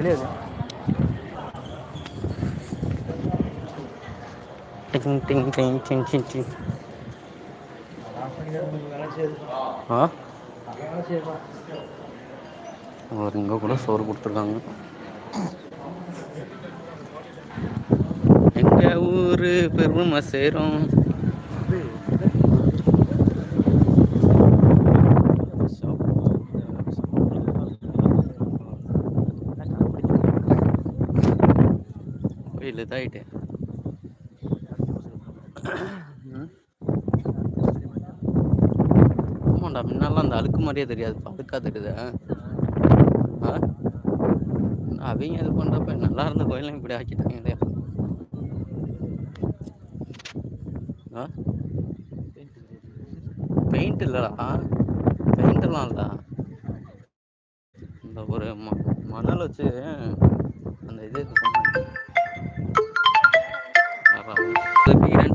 வெளியே டிங் டிங் டிங் டிங் டிங் டிங். ஆ? ஒரு இங்கே கூட சோறு கொடுத்துருக்காங்க. எங்கள் ஊர் பெருமை சேரும். கோயில் இதாயிட்டு ஆமாண்டா முன்னெல்லாம் அந்த அழுக்கு மாதிரியே தெரியாது இப்போ அழுக்கா தெரியுது? ஆ? அவங்க இது பண்ணுறப்ப நல்லா இருந்த கோயிலும் இப்படி ஆக்கிட்டாங்க இல்லையா? ஆ? பெயிண்ட் இல்லைடா பெயிண்டெல்லாம் இல்லைடா. இந்த ஒரு ம மணல் வச்சு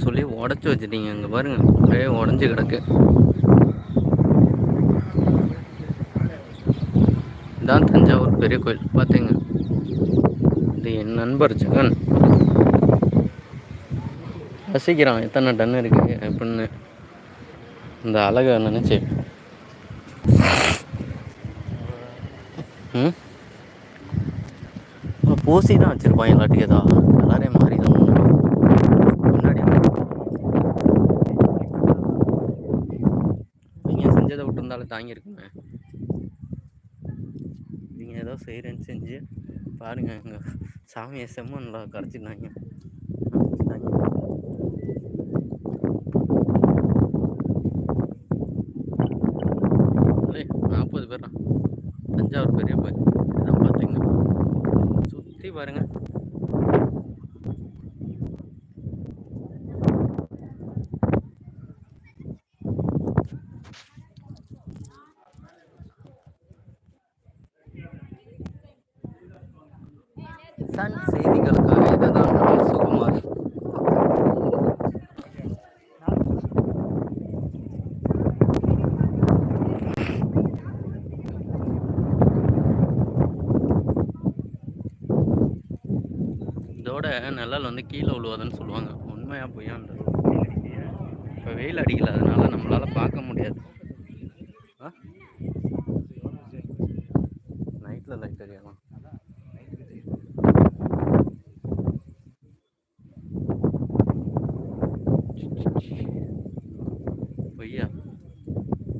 சொல்லி உடச்சி வச்சுட்டீங்க. இங்கே பாருங்க ஒரே உடஞ்சி கிடக்கு. இதான் தஞ்சாவூர் பெரிய கோயில். பார்த்தீங்க இது என் நண்பர் ஜெகன். ரசிக்கிறான் எத்தனை டன் இருக்கு அப்படின்னு. இந்த அழகை நினச்சி. ம்? பூசி தான் வச்சுருப்பான் எல்லாட்டுக்கு ஏதா. எல்லாரையும் மாறி தான் முன்னாடி நீங்கள் விட்டுருந்தாலும் தாங்கியிருக்குமே நீங்கள் ஏதோ செய்கிறேன்னு செஞ்சு பாருங்க எங்கள் சாமியை செம்மண்ணில் கரைச்சிட்டாங்க நாற்பது பேர் தான் தஞ்சாவூர் பெரிய கோயில். இதான் பார்த்தீங்க. சுற்றி பாருங்க. நிழல் வந்து கீழே விழுவாதுன்னு சொல்லுவாங்க. உண்மையாக பொய்யான்றது இப்போ வெயில் அடிக்கல அதனால நம்மளால் பார்க்க முடியாது. ஆ? நைட்டில் லைட் எரியலாம் பொய்யா?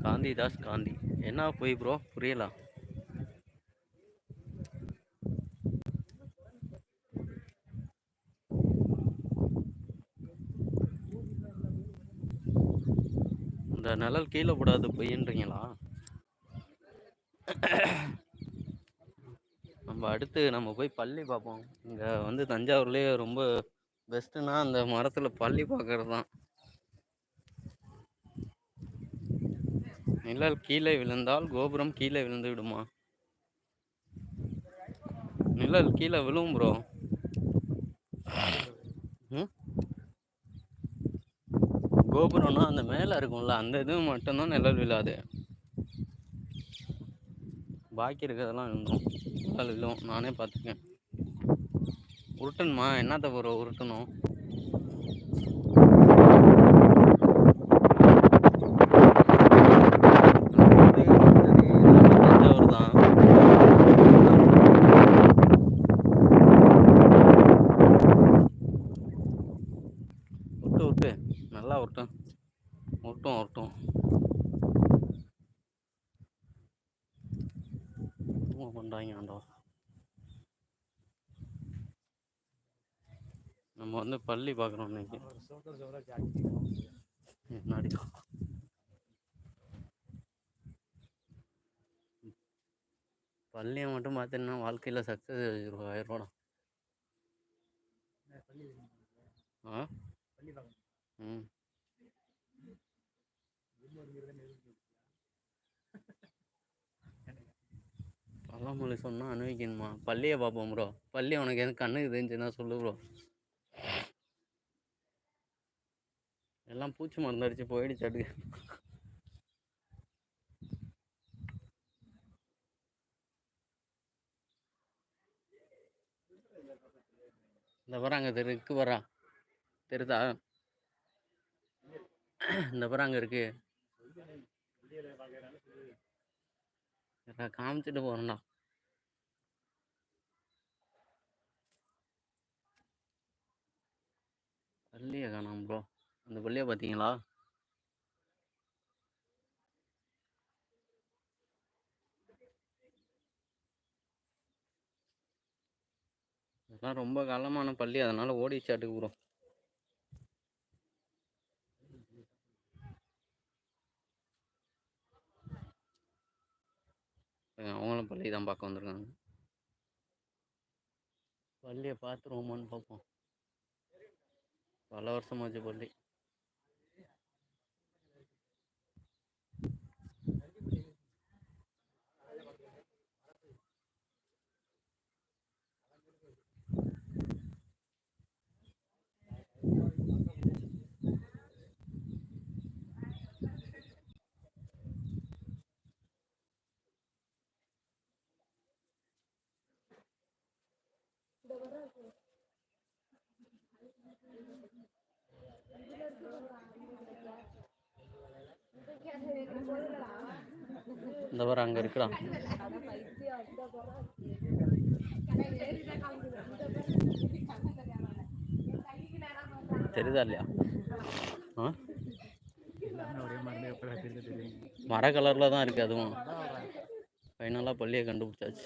காந்திதாஸ் காந்தி. என்ன பொய் ப்ரோ புரியலாம் இந்த நிழல் கீழே விடாது பொய்ன்றீங்களா நம்ம அடுத்து நம்ம போய் பள்ளி பார்ப்போம். இங்கே வந்து தஞ்சாவூர்லேயே ரொம்ப பெஸ்ட்டுனா அந்த மரத்தில் பள்ளி பார்க்கறது தான் நிழல் கீழே விழுந்தால் கோபுரம் கீழே விழுந்து விடுமா? நிழல் கீழே விழும் ப்ரோ கோபுரம்னா அந்த மேலே இருக்கும்ல அந்த இது மட்டும்தான் நிழல் விழாது பாக்கி இருக்கிறதெல்லாம் இருந்தோம் நிழல் விழும். நானே பார்த்துருக்கேன். உருட்டணுமா என்னத்த ப்ரோ உருட்டணும். நம்ம வந்து பள்ளி பார்க்குறோம் இன்னைக்கு. முன்னாடி. பள்ளியை மட்டும் பார்த்தீங்கன்னா வாழ்க்கையில் சக்ஸஸ் ஆயிரம் ஆ? ம். பழமொழி சொன்னால் அனுபவிக்கணுமா? பள்ளியை பார்ப்போம் ப்ரோ பள்ளி உனக்கு எதுவும் கண்ணுக்கு தெரிஞ்சுன்னா சொல்லு ப்ரோ எல்லாம் பூச்சி மருந்து அடிச்சு போயிடுச்சு அடுக்கு இந்த பாரு அங்கே தெருக்கு வரா தெரியுதா? இந்த பாரு அங்கே இருக்கு. காமிச்சிட்டு போறேன்டா. பள்ளியை காணாம ப்ரோ அந்த பள்ளியை பார்த்தீங்களா? அதெல்லாம் ரொம்ப காலமான பள்ளி அதனால் ஓடிச்சாட்டுக்கு ப்ரோ அவங்களும் பள்ளி தான் பார்க்க வந்திருக்காங்க. பள்ளியை பார்த்துருவோமான்னு பார்ப்போம். பல வருஷமாச்சு இந்த வர அங்கே இருக்கிறான் தெரியுதா இல்லையா? ஆ? மர கலரில் தான் இருக்குது அதுவும். ஃபைனலாக பள்ளியை கண்டுபிடிச்சாச்சு.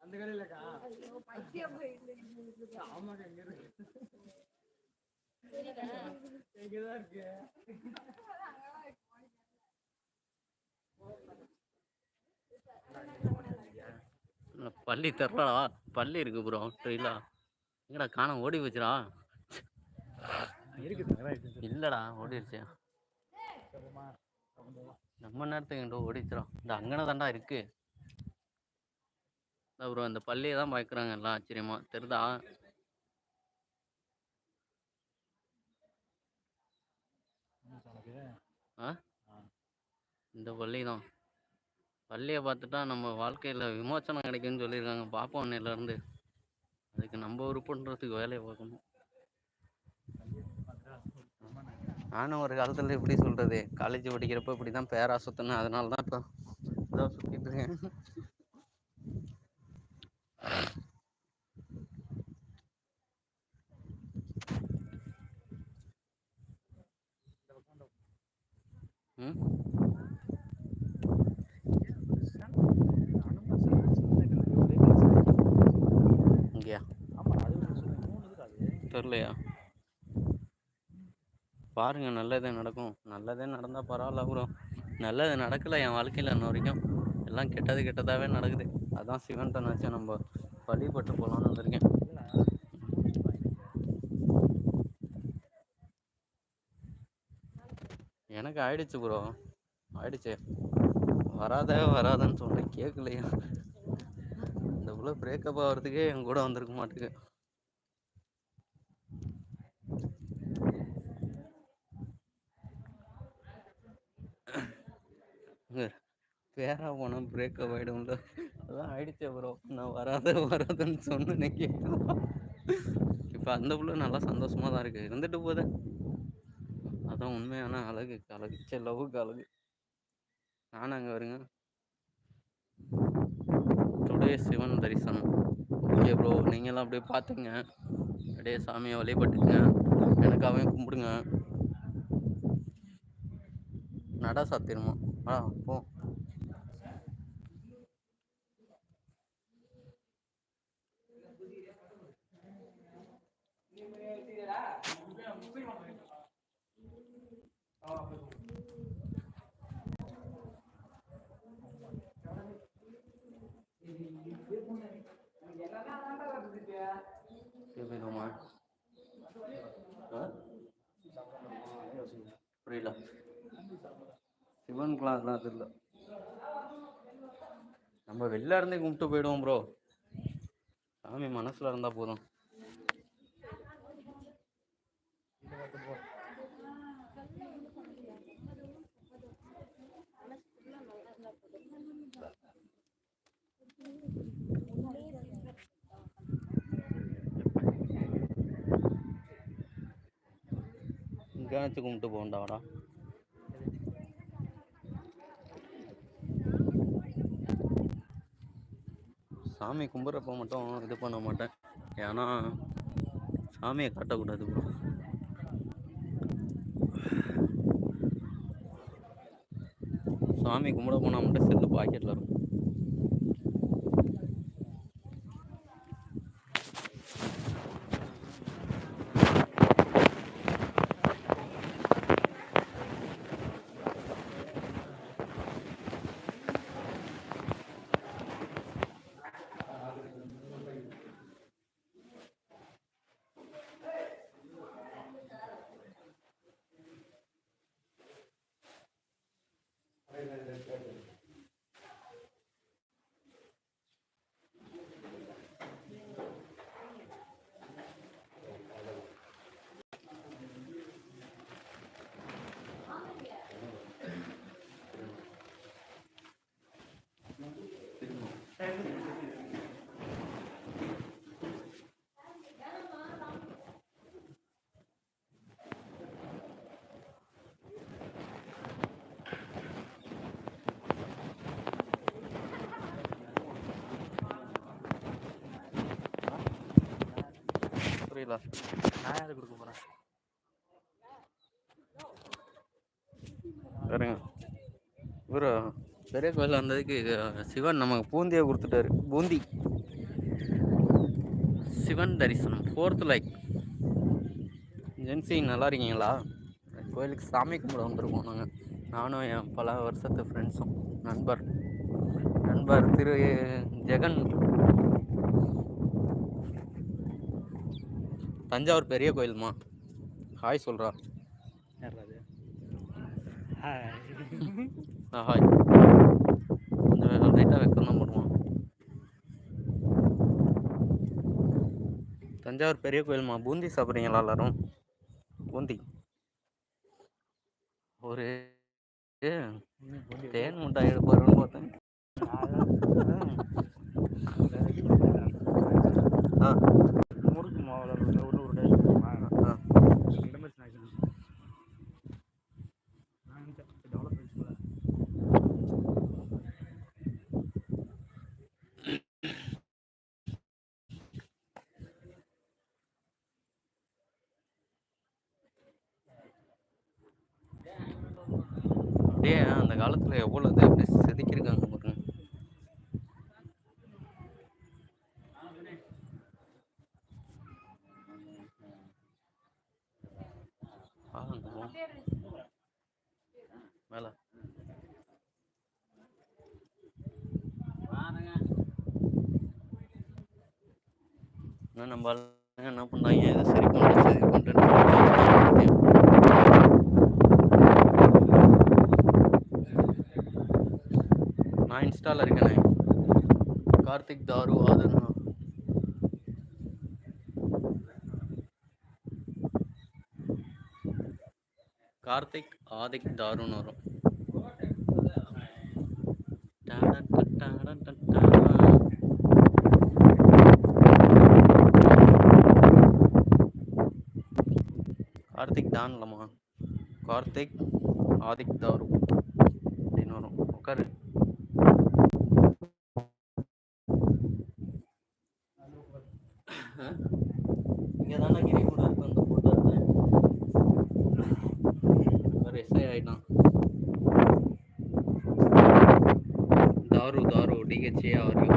அந்த கடையிலக்கா ஆமாக்கா இங்க இருக்கு இங்கதான் இருக்கு பள்ளி தெரிலடா பள்ளி இருக்கு ப்ரோ ட்ரெயிலா எங்கடா காணோம்? ஓடி போச்சுடா. இல்லைடா ஓடிடுச்சு நம்ம நேரத்துக்கு எங்கிட்ட ஓடிச்சிடும் இந்த அங்கன தாண்டா இருக்கு. ப்ரோ இந்த பள்ளியை தான் பார்க்குறாங்க எல்லாம் ஆச்சரியமா. தெரியுதா? ஆ? இந்த பள்ளி தான் பள்ளியை பார்த்துட்டா நம்ம வாழ்க்கையில் விமோசனம் கிடைக்கும்னு சொல்லியிருக்காங்க. பார்ப்போம் இன்னையிலேருந்து அதுக்கு நம்ம உறுப்புன்றதுக்கு வேலையை பார்க்கணும். நானும் ஒரு காலத்தில் எப்படி சொல்கிறது காலேஜ் படிக்கிறப்ப இப்படி தான் பேரா சுற்றினேன் அதனால தான் இப்போ இதோ சுற்றிட்டு இருக்கேன். ம் இங்கேயா ஆமா அது ஒரு சொல்லு, மூணு இருக்குது அது தெரிலையா பாருங்க நல்லதே நடக்கும். நல்லதே நடந்தால் பரவாயில்ல ப்ரோ. நல்லது நடக்கலை என் வாழ்க்கையில் இன்ன வரைக்கும். எல்லாம் கெட்டது கெட்டதாகவே நடக்குது. அதான் சிவன் நினச்சேன் நம்ம வழிபட்டு போகலான்னு வந்திருக்கேன். எனக்கு ஆயிடுச்சு ப்ரோ. ஆயிடுச்சு. வராத வராதன்னு சொன்னேன் கேட்கலையா இந்த உள்ள பிரேக்கப் ஆகிறதுக்கே என் கூட வந்திருக்க மாட்டேங்குது பேரா போனால் பிரேக்கப் ஆகிடும்ல அதான் ஆயிடுச்சே ப்ரோ நான் வராத வராதுன்னு சொன்னேனே கேட்கலாம் இப்போ அந்த புள்ள நல்லா சந்தோஷமா தான் இருக்கு. இருந்துட்டு போகுது அதான் உண்மையான அழகு அழகு. சே லவ்வுக்கு அழகு. நானும் அங்கே வருங்க. டுடே சிவன் தரிசனம். ஓகே ப்ரோ நீங்களாம் அப்படியே பார்த்துங்க அப்படியே சாமியை வழிபட்டுங்க எனக்காகவே கும்பிடுங்க. நட சாத்திரமா. ஆ போ. புரியல. சிவன் கிளாஸ்லாம் தெரியல. நம்ம வெளில இருந்தே கும்பிட்டு போயிடுவோம் ப்ரோ சாமி மனசுல இருந்தால் போதும். இங்கே கும்பிட்டு போகண்டாடா சாமி கும்பிட்றப்ப மட்டும் இது பண்ண மாட்டேன். ஏன்னா சாமியை காட்டக்கூடாது ப்ரோ. சாமி கும்பிட போனால் மட்டும் செல்லு பாக்கெட்டில் இருக்கும். புரியல. நான் யாரு கொடுக்க போகிறேன் சரிங்க இவர் பெரிய கோயில் வந்ததுக்கு சிவன் நமக்கு பூந்தியை கொடுத்துட்டாரு. பூந்தி. சிவன் தரிசனம். ஃபோர்த் லைக் ஜென்சி நல்லா இருக்கீங்களா? கோயிலுக்கு சாமி கும்பிட வந்திருக்கோம் நாங்கள் நானும் என் பல வருஷத்து ஃப்ரெண்ட்ஸும் நண்பர். நண்பர் திரு ஜெகன். தஞ்சாவூர் பெரிய கோயில்மா? ஹாய் சொல்கிறா ஆ ஹாய். கொஞ்சம் லைட்டாக வெக்கம் தான் போடுவான். தஞ்சாவூர் பெரிய கோயில்மா? பூந்தி சாப்பிட்றீங்களா எல்லாரும்? பூந்தி. ஒரு தேன் முட்டாய் எடுப்பாருன்னு பார்த்தேன். ஆ முறுக்கு மாவில் ஒரு ஒரு டே இருக்குமா ஆ இந்த மாதிரி ஸ்நாக்ஸ் நான் டெவலப் போல அப்படியே அந்த காலத்தில் எவ்வளோ இது அப்படி செதுக்கியிருக்காங்க பாருங்க பாருங்க மேலே. என்ன நம்ம என்ன பண்ணாங்க இதை சரி பண்ணுறேன் சரி பண்ணுறேன் நான் இன்ஸ்டால இருக்கேனே. கார்த்திக் தாரு ஆதனா கார்த்திக் ஆதிக் தாருன்னு வரும். கார்த்திக் தான் இல்லம்மா. கார்த்திக் ஆதிக் தாரு அப்படின்னு வரும். உட்காரு இங்கே தானே கிரி கூட இருக்கு அந்த ஃபோட்டோ வேறு எஸ்ஐ ஆகிட்டான் தாரு தாரு டிஹெச்ஏ ஆர்யூ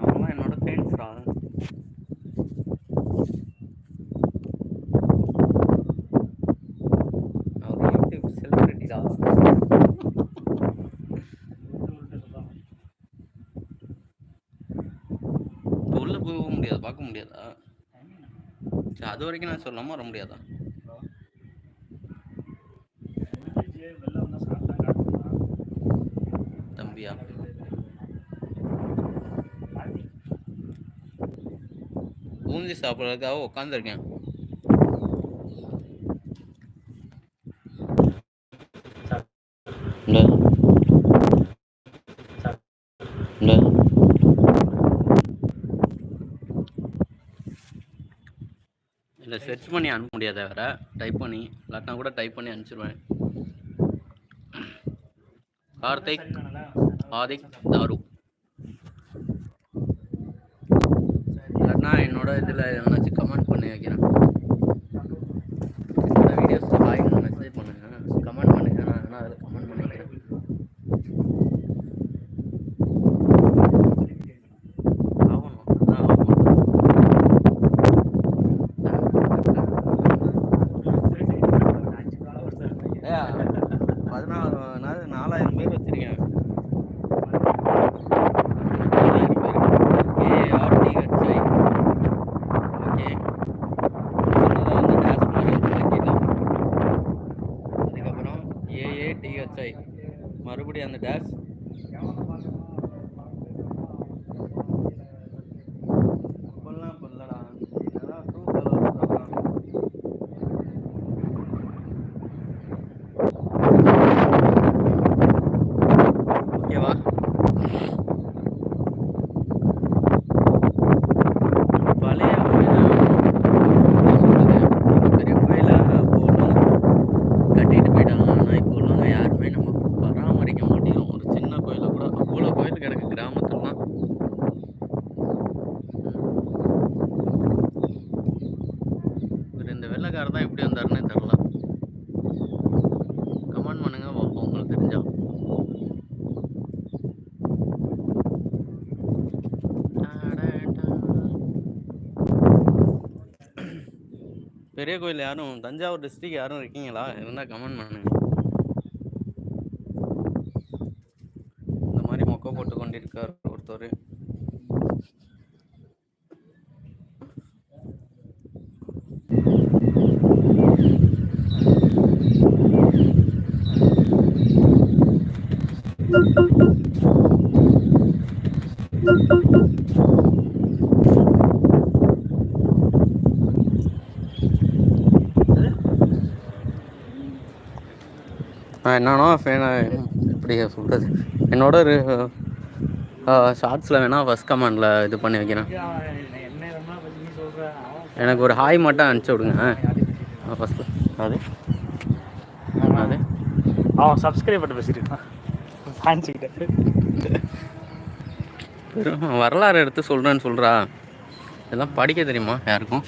அவங்களாம் என்னோட ஃப்ரெண்ட்ஸ்டா அவர் யூடியூப் செலிபிரிட்டிடா உள்ள போக முடியாது பார்க்க முடியாதா சரி அது வரைக்கும் நான் சொல்லாமல் வர முடியாதா? தம்பியா? பூந்தி சாப்பிட்றதுக்காக உட்காந்துருக்கேன் இந்த இந்த இல்லை சர்ச் பண்ணி அனுப்ப முடியாத வேற. டைப் பண்ணி. இல்லாட்டினா கூட டைப் பண்ணி அனுப்பிச்சிருவேன். கார்த்திக் ஆதிக் தாரு. இல்லாட்டினா என்னோட இதில் எதனாச்சும் கமெண்ட் பண்ணி வைக்கிறேன் என்னோட வீடியோஸ் ஹாய்னு மெசேஜ் பண்ணுங்க கமெண்ட் பண்ணுங்க நான் வேணா அதில் கமெண்ட் பண்ணி வைக்கிறேன் ஆகணும் அதான் ஆகணும் அஞ்சு followers தான் இருக்காங்க. ஏயா பதினாறு நாள் நாலாயிரம் பேர் வச்சிருக்கேன் நாலாயிரம் பேர் ஏஆர்டிஹெச்ஐ ஓகே சின்னதாக வந்து டேஷ் மாதிரி இருக்கும் கீழே அதுக்கப்புறம் ஏஏடிஹெச்ஐ மறுபடியும் அந்த டேஷ் அப்பெல்லாம் இப்போ இல்லைடா இதெல்லாம் ட்ரூ கலர்ஸ் தான் ஓகேவா பழைய கோயில் என்ன சொல்றது பெரிய கோயில அப்போ உள்ளவங்க கட்டிட்டு போயிட்டாங்க ஆனால் இப்போ உள்ளவங்க யாருமே நம்ம பராமரிக்க மாட்டேங்கிறோம் ஒரு சின்ன கோயிலை கூட அவ்வளோ கோயில் கிடக்கு கிராமத்துலலாம் இவர் இந்த வெள்ளைக்காரர் தான் எப்படி வந்தாருன்னே தெரில கமெண்ட் பண்ணுங்க பார்ப்போம் உங்களுக்கு தெரிஞ்சா. பெரிய கோயில் யாரும் தஞ்சாவூர் டிஸ்ட்ரிக்ட் யாரும் இருக்கீங்களா? இருந்தால் கமெண்ட் பண்ணுங்க இந்த மாதிரி மொக்க போட்டு கொண்டிருக்கார் ஒருத்தர் நான் என்னன்னா ஃபேன எப்படி சொல்கிறது என்னோட ஒரு ஷார்ட்ஸில் வேணால் ஃபஸ்ட் கமெண்டில் இது பண்ணி வைக்கிறேன். எனக்கு ஒரு ஹாய் மட்டும் அனுப்பிச்சி விடுங்க. ஃபஸ்ட்டு அது? அது? அவன் சப்ஸ்கிரைப் பண்ணி பேசிட்டு இருக்கான் பெரும் வரலாறு எடுத்து சொல்கிறேன்னு சொல்கிறா இதெல்லாம் படிக்க தெரியுமா யாருக்கும்?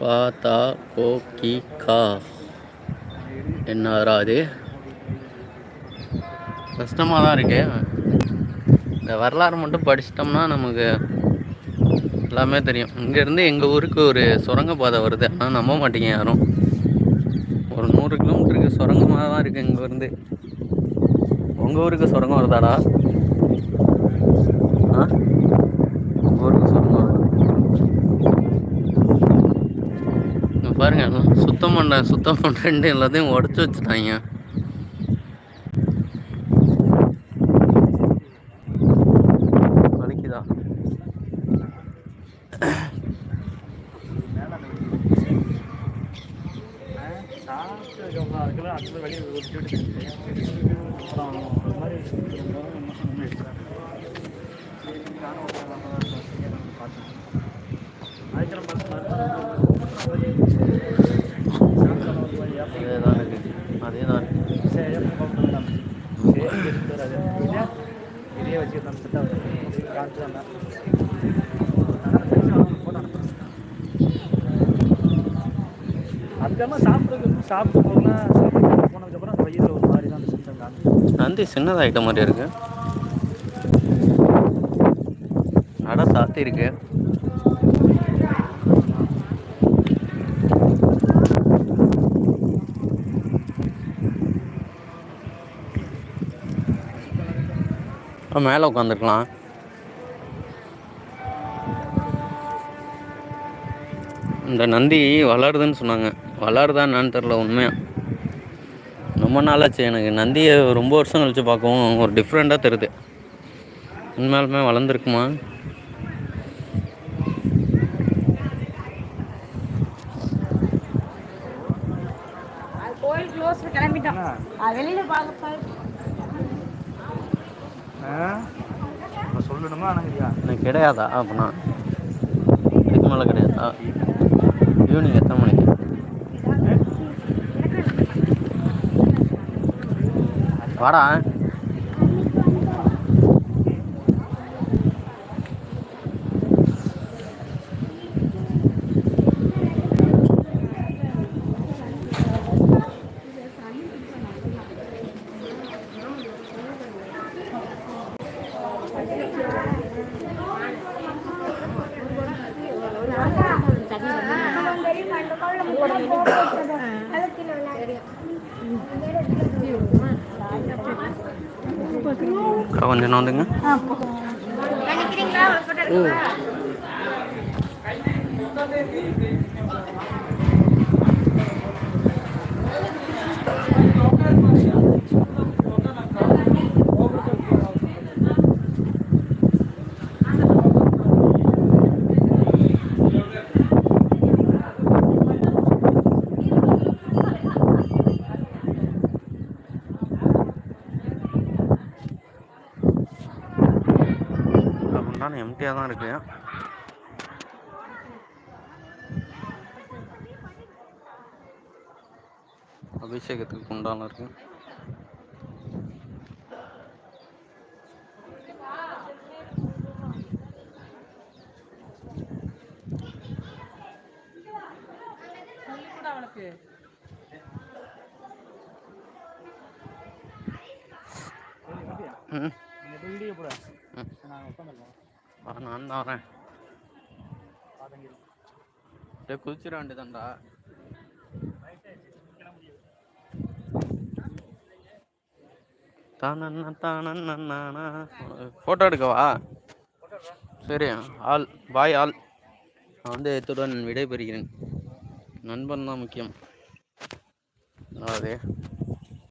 பாத்தா கோக்கி கா என்னரா அது கஷ்டமாக தான் இருக்கு. இந்த வரலாறு மட்டும் படிச்சிட்டோம்னா நமக்கு எல்லாமே தெரியும். இங்கேருந்து எங்கள் ஊருக்கு ஒரு சுரங்க பாதை வருது. ஆனால் நம்ப மாட்டீங்க யாரும். ஒரு நூறு கிலோமீட்டருக்கு சுரங்கமாக தான் இருக்குது இங்கேருந்து. உங்கள் ஊருக்கு சுரங்கம் வருதாடா ஆ உங்கள் ஊருக்கு சுரங்கம் வருதா பாருங்க எல்லாம் சுத்தம் பண்ண சுத்தம் பண்ணுறேன்ட்டு எல்லாத்தையும் உடச்சி வச்சுட்டாங்க. வலிக்குதா? சாப்பிட்டு அதுக்கெல்லாம் அடுத்த வெளியே ஒட்டி விட்டு அப்புறம் ஒரு மாதிரி நானும் ஒரு நாள் பார்த்தேன் அதுக்கெல்லாம் இதே தான் இருக்குது அதே தான் இருக்குது இதே வச்சு காமிச்சு தான் அதுக்கெல்லாம் சாப்பிட்றது சாப்பிட்டு போகலாம் சாப்பிட்டு போனதுக்கப்புறம் அந்த ஒரு மாதிரி தான் அந்த சிம்டம் காமிச்சு நந்தி சின்னதாகிட்ட மாதிரி இருக்கு. நட சாத்தி இருக்கு மேலே உட்காந்துருக்கலாம். இந்த நந்தி வளருதுன்னு சொன்னாங்க. வளருதா என்னன்னு தெரில உண்மையாக ரொம்ப நாளாச்சு எனக்கு. நந்தியை ரொம்ப வருஷம் கழிச்சு பார்க்கவும் ஒரு டிஃப்ரெண்ட்டாக தெரியுது. உண்மையாலுமே வளர்ந்துருக்குமா அது கோயில் க்ளோஸ் கிளம்பிட்டோம் அது வெளியில பார்க்க இப்போ சொல்லணுமா அனங்கரியா எனக்கு கிடையாதா? அப்படின்னா இதுக்கு மேலே கிடையாதா? ஈவினிங் எத்தனை மணிக்கு? வாடா. நான் வந்துங்க. நினைக்கிறீங்களா? எம்டியாக தான் இருக்கு. அபிஷேகத்துக்கு உண்டான இருக்கு. ம். நீங்கள் போய் வீடியோ போட. நான் உட்காந்துருக்கோம் வா நான் தான் வரேன் அப்படியே குதிச்சிட வேண்டியதான்டா தானண்ணா தானண்ணா ஃபோட்டோ எடுக்கவா சரி ஆல் பாய் ஆல் நான் வந்து இத்துடன் விடைபெறுகிறேன் நண்பன் தான் முக்கியம் அதாவது